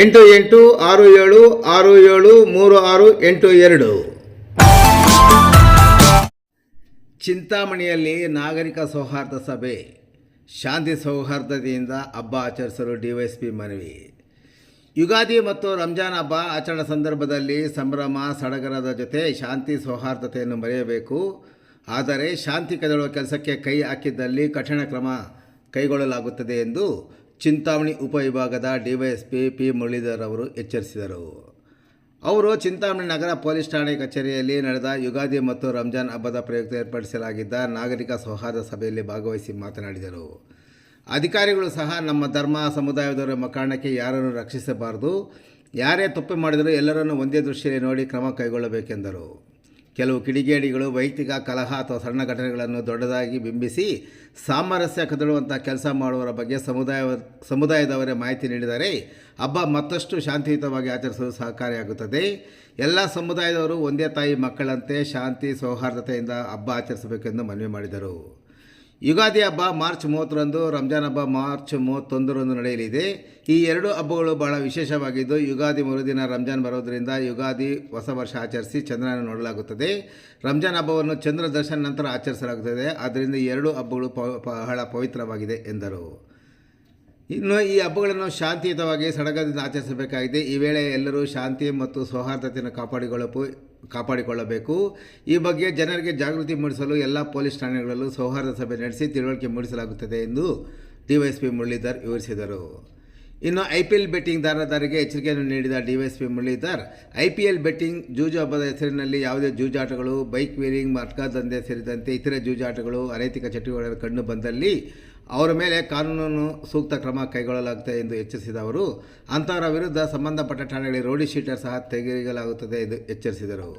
ಎಂಟು ಎಂಟು ಆರು ಏಳು ಆರು ಏಳು ಮೂರು ಆರು ಎಂಟು ಎರಡು. ಚಿಂತಾಮಣಿಯಲ್ಲಿ ನಾಗರಿಕ ಸೌಹಾರ್ದ ಸಭೆ. ಶಾಂತಿ ಸೌಹಾರ್ದತೆಯಿಂದ ಹಬ್ಬ ಆಚರಿಸಲು ಡಿವೈಎಸ್ಪಿ ಮನವಿ. ಯುಗಾದಿ ಮತ್ತು ರಂಜಾನ್ ಹಬ್ಬ ಆಚರಣೆ ಸಂದರ್ಭದಲ್ಲಿ ಸಂಭ್ರಮ, ಸಡಗರದ ಜೊತೆ ಶಾಂತಿ ಸೌಹಾರ್ದತೆಯನ್ನು ಮರೆಯಬೇಕು. ಆದರೆ ಶಾಂತಿ ಕದಳುವ ಕೆಲಸಕ್ಕೆ ಕೈ ಹಾಕಿದ್ದಲ್ಲಿ ಕಠಿಣ ಕ್ರಮ ಕೈಗೊಳ್ಳಲಾಗುತ್ತದೆ ಎಂದು ಚಿಂತಾಮಣಿ ಉಪವಿಭಾಗದ ಡಿವೈಎಸ್ಪಿ ಪಿ ಮುರಳೀಧರ್ ಅವರು ಎಚ್ಚರಿಸಿದರು. ಅವರು ಚಿಂತಾಮಣಿ ನಗರ ಪೊಲೀಸ್ ಠಾಣೆ ಕಚೇರಿಯಲ್ಲಿ ನಡೆದ ಯುಗಾದಿ ಮತ್ತು ರಂಜಾನ್ ಹಬ್ಬದ ಪ್ರಯುಕ್ತ ಏರ್ಪಡಿಸಲಾಗಿದ್ದ ನಾಗರಿಕ ಸೌಹಾರ್ದ ಸಭೆಯಲ್ಲಿ ಭಾಗವಹಿಸಿ ಮಾತನಾಡಿದರು. ಅಧಿಕಾರಿಗಳು ಸಹ ನಮ್ಮ ಧರ್ಮ, ಸಮುದಾಯದವರ ಮಕಾಣಕ್ಕೆ ಯಾರನ್ನು ರಕ್ಷಿಸಬಾರದು. ಯಾರೇ ತಪ್ಪು ಮಾಡಿದರೂ ಎಲ್ಲರನ್ನು ಒಂದೇ ದೃಷ್ಟಿಯಲ್ಲಿ ನೋಡಿ ಕ್ರಮ ಕೈಗೊಳ್ಳಬೇಕೆಂದರು. ಕೆಲವು ಕಿಡಿಗೇಡಿಗಳು, ವೈಯಕ್ತಿಕ ಕಲಹ ಅಥವಾ ಸಣ್ಣ ಘಟನೆಗಳನ್ನು ದೊಡ್ಡದಾಗಿ ಬಿಂಬಿಸಿ ಸಾಮರಸ್ಯ ಕದಡುವಂಥ ಕೆಲಸ ಮಾಡುವವರ ಬಗ್ಗೆ ಸಮುದಾಯ ಸಮುದಾಯದವರೇ ಮಾಹಿತಿ ನೀಡಿದರೆ ಹಬ್ಬ ಮತ್ತಷ್ಟು ಶಾಂತಿಯುತವಾಗಿ ಆಚರಿಸಲು ಸಹಕಾರಿಯಾಗುತ್ತದೆ. ಎಲ್ಲ ಸಮುದಾಯದವರು ಒಂದೇ ತಾಯಿ ಮಕ್ಕಳಂತೆ ಶಾಂತಿ, ಸೌಹಾರ್ದತೆಯಿಂದ ಹಬ್ಬ ಆಚರಿಸಬೇಕೆಂದು ಮನವಿ ಮಾಡಿದರು. ಯುಗಾದಿ ಹಬ್ಬ ಮಾರ್ಚ್ ಮೂವತ್ತರಂದು, ರಂಜಾನ್ ಹಬ್ಬ ಮಾರ್ಚ್ ಮೂವತ್ತೊಂದರಂದು ನಡೆಯಲಿದೆ. ಈ ಎರಡು ಹಬ್ಬಗಳು ಬಹಳ ವಿಶೇಷವಾಗಿದ್ದು, ಯುಗಾದಿ ಮರುದಿನ ರಂಜಾನ್ ಬರೋದರಿಂದ ಯುಗಾದಿ ಹೊಸ ವರ್ಷ ಆಚರಿಸಿ ಚಂದ್ರನ ನೋಡಲಾಗುತ್ತದೆ. ರಂಜಾನ್ ಹಬ್ಬವನ್ನು ಚಂದ್ರ ದರ್ಶನ ನಂತರ ಆಚರಿಸಲಾಗುತ್ತದೆ. ಆದ್ದರಿಂದ ಎರಡು ಹಬ್ಬಗಳು ಬಹಳ ಪವಿತ್ರವಾಗಿದೆ ಎಂದರು. ಇನ್ನು ಈ ಹಬ್ಬಗಳನ್ನು ಶಾಂತಿಯುತವಾಗಿ ಸಡಗರದಿಂದ ಆಚರಿಸಬೇಕಾಗಿದೆ. ಈ ವೇಳೆ ಎಲ್ಲರೂ ಶಾಂತಿ ಮತ್ತು ಸೌಹಾರ್ದತೆಯನ್ನು ಕಾಪಾಡಿಕೊಳ್ಳಬೇಕು ಕಾಪಾಡಿಕೊಳ್ಳಬೇಕು. ಈ ಬಗ್ಗೆ ಜನರಿಗೆ ಜಾಗೃತಿ ಮೂಡಿಸಲು ಎಲ್ಲ ಪೊಲೀಸ್ ಠಾಣೆಗಳಲ್ಲೂ ಸೌಹಾರ್ದ ಸಭೆ ನಡೆಸಿ ತಿಳುವಳಿಕೆ ಮೂಡಿಸಲಾಗುತ್ತದೆ ಎಂದು ಡಿವೈಎಸ್ಪಿ ಮುರಳೀಧರ್ ವಿವರಿಸಿದರು. ಇನ್ನು ಐ ಪಿ ಎಲ್ ಬೆಟ್ಟಿಂಗ್ ದಾರದಾರಿಗೆ ಎಚ್ಚರಿಕೆಯನ್ನು ನೀಡಿದ DySP Muralidhar, I P L betting ಜೂಜು ಹಬ್ಬದ ಹೆಸರಿನಲ್ಲಿ ಯಾವುದೇ ಜೂಜಾಟಗಳು ಬೈಕ್ ವೀಲಿಂಗ್ ಮಟ್ಕಾ ದಂಧೆ ಸೇರಿದಂತೆ ಇತರೆ ಜೂಜಾಟಗಳು, ಅನೈತಿಕ ಚಟುವಟಿಕೆಗಳು ಕಂಡು ಬಂದಲ್ಲಿ ಅವರ ಮೇಲೆ ಕಾನೂನು ಸೂಕ್ತ ಕ್ರಮ ಕೈಗೊಳ್ಳಲಾಗುತ್ತದೆ ಎಂದು ಎಚ್ಚರಿಸಿದ ಅವರು. ಅಂಥವರ ವಿರುದ್ಧ ಸಂಬಂಧಪಟ್ಟ ಠಾಣೆಗಳಿಗೆ ರೋಡಿ ಶೀಟರ್ ಸಹ ತೆಗೆಯಲಾಗುತ್ತದೆ ಎಂದು ಎಚ್ಚರಿಸಿದರು.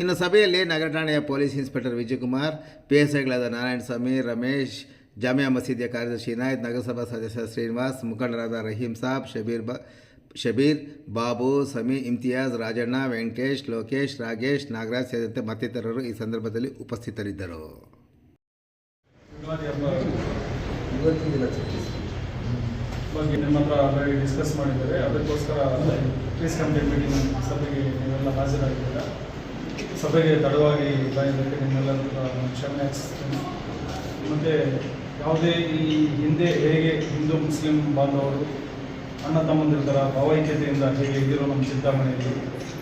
ಇನ್ನು ಸಭೆಯಲ್ಲಿ ನಗರ ಠಾಣೆಯ police inspector Vijayakumar P S ಐಗಳಾದ Narayanaswamy, Ramesh Jamia ಮಸೀದಿಯ ಕಾರ್ಯದರ್ಶಿ ಇನಾಯತ್ ನಗರಸಭಾ ಸದಸ್ಯ ಶ್ರೀನಿವಾಸ್, ಮುಖಂಡರಾದ ರಹೀಂ ಸಾಬ್, ಶಬೀರ್ ಬ, ಶಬೀರ್, ಬಾಬು, ಸಮಿ, ಇಮ್ತಿಯಾಜ್, ರಾಜಣ್ಣ, ವೆಂಕಟೇಶ್, ಲೋಕೇಶ್, ರಾಗೇಶ್, ನಾಗರಾಜ್ ಸೇರಿದಂತೆ ಮತ್ತಿತರರು ಈ ಸಂದರ್ಭದಲ್ಲಿ ಉಪಸ್ಥಿತರಿದ್ದರು. ಡಿಸ್ಕಸ್ ಅದಕ್ಕೋಸ್ಕರ ಕಂಪ್ಲೀಟ್ ಮೀಟಿಂಗ್ ಸಭೆಗೆ ಸಭೆಗೆ ತಡವಾಗಿ ಬಾಯಿದ್ದಕ್ಕೆ ನಿಮ್ಮೆಲ್ಲರ ಕ್ಷಮೆ ಯಾಚಿಸ್ತೇನೆ ಮತ್ತು ಯಾವುದೇ ಈ ಹಿಂದೆ ಹೇಗೆ ಹಿಂದೂ ಮುಸ್ಲಿಂ ಬಾಂಧವರು ಅಣ್ಣ ತಮ್ಮಂದಿರ್ತಾರ ಭಾವೈಕ್ಯತೆಯಿಂದ ಹೇಗೆ ಇದ್ದಿರೋ ನಮ್ಮ ಚಿಂತಾಮಣೆಯಲ್ಲಿ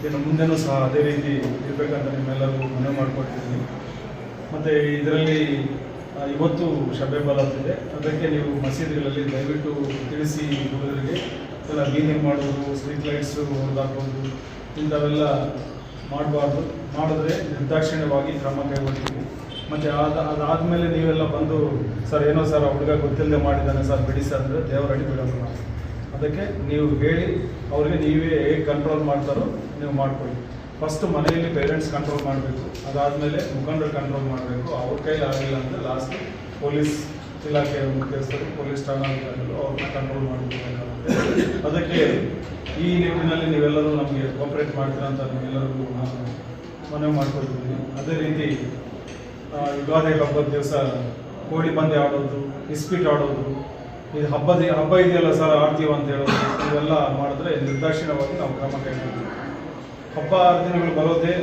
ಇನ್ನು ಮುಂದೆನೂ ಸಹ ಅದೇ ರೀತಿ ಇರಬೇಕಂತ ನಿಮ್ಮೆಲ್ಲರಿಗೂ ಮನವಿ ಮಾಡಿಕೊಡ್ತಿದ್ದೀನಿ ಮತ್ತು ಇದರಲ್ಲಿ ಇವತ್ತು ಶಬೆ ಬಲಾತ್ ಇದೆ. ಅದಕ್ಕೆ ನೀವು ಮಸೀದಿಗಳಲ್ಲಿ ದಯವಿಟ್ಟು ತಿಳಿಸಿ ಹುಡುಗರಿಗೆ. ಎಲ್ಲ ಕ್ಲೀನಿಂಗ್ ಮಾಡೋದು ಸ್ಟ್ರೀಟ್ ಲೈಟ್ಸ್ ಹೊಡೆದಾಕೋದು ಇಂಥವೆಲ್ಲ ಮಾಡಬಾರ್ದು. ಮಾಡಿದ್ರೆ ನಿರ್ದಾಕ್ಷಿಣ್ಯವಾಗಿ ಕ್ರಮ ಕೈಗೊಳ್ತೀವಿ ಮತ್ತು ಅದ ಅದಾದಮೇಲೆ ನೀವೆಲ್ಲ ಬಂದು, ಸರ್, ಏನೋ ಸರ್ ಹುಡುಗ ಗೊತ್ತಿಲ್ಲದೆ ಮಾಡಿದ್ದಾನೆ ಸರ್, ಬಿಡಿ ಸರ್ ಅಂದರೆ ದೇವರಡಿ ನಾವು ಅದಕ್ಕೆ ನೀವು ಹೇಳಿ, ಅವ್ರಿಗೆ ನೀವೇ ಹೇಗೆ ಕಂಟ್ರೋಲ್ ಮಾಡ್ತಾರೋ ನೀವು ಮಾಡ್ಕೊಳ್ಳಿ. ಫಸ್ಟ್ ಮನೆಯಲ್ಲಿ ಪೇರೆಂಟ್ಸ್ ಕಂಟ್ರೋಲ್ ಮಾಡಬೇಕು. ಅದಾದಮೇಲೆ ಮುಖಂಡರು ಕಂಟ್ರೋಲ್ ಮಾಡಬೇಕು. ಅವ್ರ ಕೈಲಿ ಆಗಿಲ್ಲ ಅಂದರೆ ಲಾಸ್ಟ್ ಪೊಲೀಸ್ ಇಲಾಖೆ ಮುಖ್ಯಸ್ಥರು, ಪೊಲೀಸ್ ಠಾಣಾಧಿಕಾರಿಗಳು ಅವ್ರನ್ನ ಕಂಟ್ರೋಲ್ ಮಾಡಬೇಕಾಗುತ್ತೆ ಅದಕ್ಕೆ ಈ ನಿಟ್ಟಿನಲ್ಲಿ ನೀವೆಲ್ಲರೂ ನಮಗೆ ಕೋಪರೇಟ್ ಮಾಡ್ತೀರಾ ಅಂತ ನಿಮ್ಮೆಲ್ಲರಿಗೂ ನಾನು ಮನವಿ ಮಾಡ್ಕೊಳ್ತಿದ್ದೀನಿ ಅದೇ ರೀತಿ ಯುಗಾದಿ ಹಬ್ಬದ ದಿವಸ ಕೋಳಿ ಪಂದ್ಯ ಆಡೋದು ಇಸ್ಪೀಟ್ ಆಡೋದು ಇದು ಹಬ್ಬದ ಹಬ್ಬ ಇದೆಯಲ್ಲ ಸರ್ ಆಡ್ತೀವಿ ಅಂತ ಹೇಳೋದು, ಇವೆಲ್ಲ ಮಾಡಿದ್ರೆ ನಿರ್ದಾಕ್ಷಿಣ್ಯವಾಗಿ ನಾವು ಕ್ರಮ ಕೈಗೊಳ್ತೀವಿ. ಹಬ್ಬ ಹರಿದಿನಗಳು ಬರೋದೇ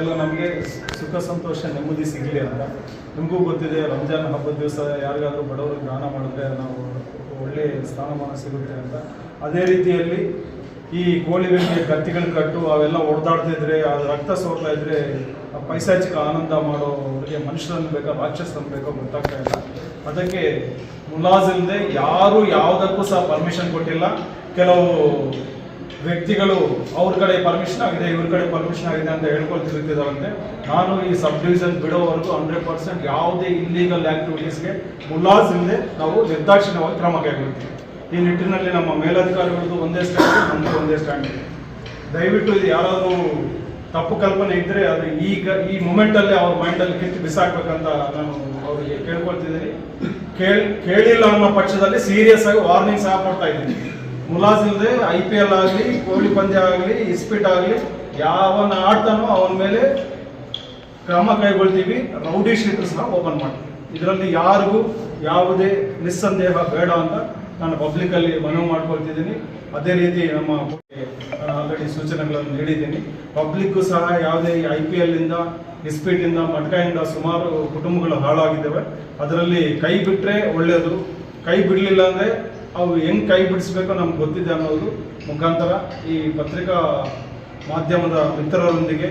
ಎಲ್ಲ ನಮಗೆ ಸುಖ, ಸಂತೋಷ, ನೆಮ್ಮದಿ ಸಿಗಲಿ ಅಂತ. ನಿಮಗೂ ಗೊತ್ತಿದೆ, ರಂಜಾನ್ ಹಬ್ಬದ ದಿವಸ ಯಾರಿಗಾದರೂ ಬಡವರು ದಾನ ಮಾಡಿದ್ರೆ ನಾವು ಒಳ್ಳೆಯ ಸ್ಥಾನಮಾನ ಸಿಗುತ್ತೆ ಅಂತ. ಅದೇ ರೀತಿಯಲ್ಲಿ ಈ ಕೋಳಿಗಳಿಗೆ ಕತ್ತಿಗಳು ಕಟ್ಟು ಅವೆಲ್ಲ ಹೊಡೆದಾಡ್ತಿದ್ರೆ ಅದು ರಕ್ತ ಸೋರ್ತಾ ಇದ್ರೆ ಪೈಸಾಚಿಕ ಆನಂದ ಮಾಡೋರಿಗೆ ಮನುಷ್ಯರನ್ನು ಬೇಕಾ, ರಾಕ್ಷಸರನ್ನು ಬೇಕೋ ಗೊತ್ತಾಗ್ತಾ ಇಲ್ಲ. ಅದಕ್ಕೆ ಮುಲಾಜಿಲ್ಲದೆ ಯಾರು ಯಾವುದಕ್ಕೂ ಸಹ ಪರ್ಮಿಷನ್ ಕೊಟ್ಟಿಲ್ಲ. ಕೆಲವು ವ್ಯಕ್ತಿಗಳು ಅವ್ರ ಕಡೆ ಪರ್ಮಿಷನ್ ಆಗಿದೆ, ಇವ್ರ ಕಡೆ ಪರ್ಮಿಷನ್ ಆಗಿದೆ ಅಂತ ಹೇಳ್ಕೊಳ್ತಿರ್ತಿದಾರಂತೆ ನಾನು ಈ ಸಬ್ ಡಿವಿಷನ್ ಬಿಡೋವರೆಗೂ ಹಂಡ್ರೆಡ್ ಪರ್ಸೆಂಟ್ ಯಾವುದೇ ಇಲ್ಲೀಗಲ್ ಆಕ್ಟಿವಿಟೀಸ್ಗೆ ಮುಲಾಜ್ ಇಲ್ಲದೆ ನಾವು ನಿರ್ದಾಕ್ಷಿಣ್ಯವಾಗಿ ಕ್ರಮ ಕೈಗೊಳ್ತೀವಿ. ಈ ನಿಟ್ಟಿನಲ್ಲಿ ನಮ್ಮ ಮೇಲಧಿಕಾರಿಗಳದ್ದು ಒಂದೇ ಸ್ಟ್ಯಾಂಡ್ ನಮ್ಮದು ಒಂದೇ ಸ್ಟ್ಯಾಂಡ್ ಇದೆ. ದಯವಿಟ್ಟು ಇದು ಯಾರಾದರೂ ತಪ್ಪು ಕಲ್ಪನೆ ಇದ್ದರೆ ಅದು ಈಗ ಈ ಮೂಮೆಂಟಲ್ಲಿ ಅವ್ರ ಮೈಂಡಲ್ಲಿ ಕಿತ್ತು ಬಿಸಾಕ್ಬೇಕಂತ ನಾನು ಅವರಿಗೆ ಕೇಳ್ಕೊಳ್ತಿದ್ದೀನಿ. ಕೇಳಿ, ಕೇಳಿಲ್ಲ ಅನ್ನೋ ಪಕ್ಷದಲ್ಲಿ ಸೀರಿಯಸ್ ಆಗಿ ವಾರ್ನಿಂಗ್ ಸಹ ಕೊಡ್ತಾ ಇದ್ದೀನಿ. ಮುಲಾಜಿಲ್ಲದೆ ಐ ಪಿ ಎಲ್ ಆಗಲಿ ಕೋಹ್ಲಿ ಪಂದ್ಯ ಆಗಲಿ ಇಸ್ಪಿಟ್ ಆಗಲಿ ಯಾವನ್ನ ಆಡ್ತಾನೋ ಅವನ ಮೇಲೆ ಕ್ರಮ ಕೈಗೊಳ್ತೀವಿ. ರೌಡಿ ಶೀಟರ್ ಸಹ ಓಪನ್ ಮಾಡ್ತೀವಿ. ಇದರಲ್ಲಿ ಯಾರಿಗೂ ಯಾವುದೇ ನಿಸ್ಸಂದೇಹ ಬೇಡ ಅಂತ ನಾನು ಪಬ್ಲಿಕ್ಕಲ್ಲಿ ಮನವಿ ಮಾಡ್ಕೊಳ್ತಿದ್ದೀನಿ. ಅದೇ ರೀತಿ ನಮ್ಮ ಆಲ್ರೆಡಿ ಸೂಚನೆಗಳನ್ನು ನೀಡಿದ್ದೀನಿ. ಪಬ್ಲಿಕ್ಕು ಸಹ ಯಾವುದೇ ಐ ಪಿ ಎಲ್ಲಿಂದ ಇಸ್ಪೀಟಿಂದ ಮಟ್ಕಾಯಿಂದ ಸುಮಾರು ಕುಟುಂಬಗಳು ಹಾಳಾಗಿದ್ದಾವೆ. ಅದರಲ್ಲಿ ಕೈ ಬಿಟ್ಟರೆ ಒಳ್ಳೆಯದು ಕೈ ಬಿಡಲಿಲ್ಲ ಅಂದರೆ ಅವು ಹೆಂಗೆ ಕೈ ಬಿಡಿಸ್ಬೇಕೋ ನಮ್ಗೆ ಗೊತ್ತಿದೆ ಅನ್ನೋದು. ಮುಖಾಂತರ ಈ ಪತ್ರಿಕಾ ಮಾಧ್ಯಮದ ಮಿತ್ರರೊಂದಿಗೆ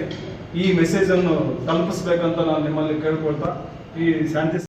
ಈ ಮೆಸೇಜನ್ನು ತಲುಪಿಸ್ಬೇಕಂತ ನಾನು ನಿಮ್ಮಲ್ಲಿ ಕೇಳ್ಕೊಳ್ತಾ ಈ ಶಾಂತಿ